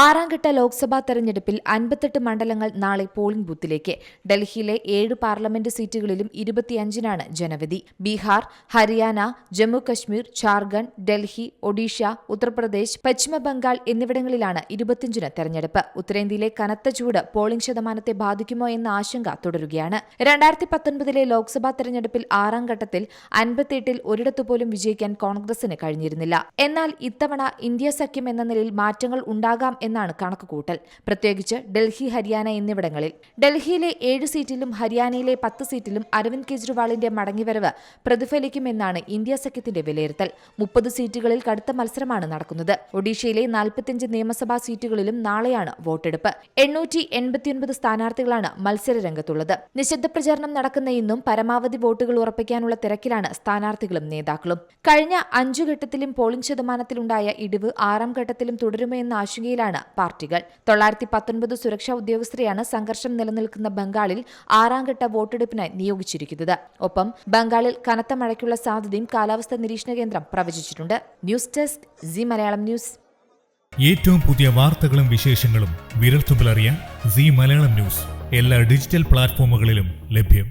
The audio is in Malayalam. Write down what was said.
ആറാംഘട്ട ലോക്സഭാ തെരഞ്ഞെടുപ്പിൽ അൻപത്തെട്ട് മണ്ഡലങ്ങൾ നാളെ പോളിംഗ് ബൂത്തിലേക്ക്. ഡൽഹിയിലെ ഏഴ് പാർലമെന്റ് സീറ്റുകളിലും ഇരുപത്തിയഞ്ചിനാണ് ജനവിധി. ബീഹാർ ഹരിയാന ജമ്മു ജാർഖണ്ഡ് ഡൽഹി ഒഡീഷ ഉത്തർപ്രദേശ് പശ്ചിമ ബംഗാൾ എന്നിവിടങ്ങളിലാണ് ഇരുപത്തിയഞ്ചിന് തെരഞ്ഞെടുപ്പ്. ഉത്തരേന്ത്യയിലെ കനത്ത ചൂട് പോളിംഗ് ശതമാനത്തെ ബാധിക്കുമോ എന്ന ആശങ്ക തുടരുകയാണ്. രണ്ടായിരത്തി പത്തൊൻപതിലെ ലോക്സഭാ തെരഞ്ഞെടുപ്പിൽ ആറാം ഘട്ടത്തിൽ അൻപത്തിയെട്ടിൽ ഒരിടത്തുപോലും വിജയിക്കാൻ കോൺഗ്രസിന് കഴിഞ്ഞിരുന്നില്ല. എന്നാൽ ഇത്തവണ ഇന്ത്യ സഖ്യം എന്ന നിലയിൽ മാറ്റങ്ങൾ ഉണ്ടാകാം എന്നാണ് കണക്കുകൂട്ടൽ. പ്രത്യേകിച്ച് ഡൽഹി ഹരിയാന എന്നിവിടങ്ങളിൽ. ഡൽഹിയിലെ ഏഴ് സീറ്റിലും ഹരിയാനയിലെ പത്ത് സീറ്റിലും അരവിന്ദ് കെജ്രിവാളിന്റെ മടങ്ങിവരവ് പ്രതിഫലിക്കുമെന്നാണ് ഇന്ത്യ സഖ്യത്തിന്റെ വിലയിരുത്തൽ. മുപ്പത് സീറ്റുകളിൽ കടുത്ത മത്സരമാണ് നടക്കുന്നത്. ഒഡീഷയിലെ നാൽപ്പത്തിയഞ്ച് നിയമസഭാ സീറ്റുകളിലും നാളെയാണ് വോട്ടെടുപ്പ്. എണ്ണൂറ്റി എൺപത്തിയൊൻപത് സ്ഥാനാർത്ഥികളാണ് മത്സരരംഗത്തുള്ളത്. നിശബ്ദ പ്രചാരണം നടക്കുന്ന ഇന്നും പരമാവധി വോട്ടുകൾ ഉറപ്പിക്കാനുള്ള തിരക്കിലാണ് സ്ഥാനാർത്ഥികളും നേതാക്കളും. കഴിഞ്ഞ അഞ്ചു ഘട്ടത്തിലും പോളിംഗ് ശതമാനത്തിലുണ്ടായ ഇടിവ് ആറാം ഘട്ടത്തിലും തുടരുമെന്ന ആശങ്കയിലാണ് പാർട്ടികൾ. തൊള്ളായിരത്തി പത്തൊൻപത് സുരക്ഷാ ഉദ്യോഗസ്ഥരെയാണ് സംഘർഷം നിലനിൽക്കുന്ന ബംഗാളിൽ ആറാം ഘട്ട വോട്ടെടുപ്പിനായി നിയോഗിച്ചിരിക്കുന്നത്. ഒപ്പം ബംഗാളിൽ കനത്ത മഴയ്ക്കുള്ള സാധ്യതയും കാലാവസ്ഥാ നിരീക്ഷണ കേന്ദ്രം പ്രവചിച്ചിട്ടുണ്ട്. News desk Zee Malayalam news. ഏറ്റവും പുതിയ വാർത്തകളും വിശേഷങ്ങളും വിരൽത്തുമ്പിലറിയാൻ സി മലയാളം ന്യൂസ്. എല്ലാ ഡിജിറ്റൽ പ്ലാറ്റ്ഫോമുകളിലും ലഭ്യം.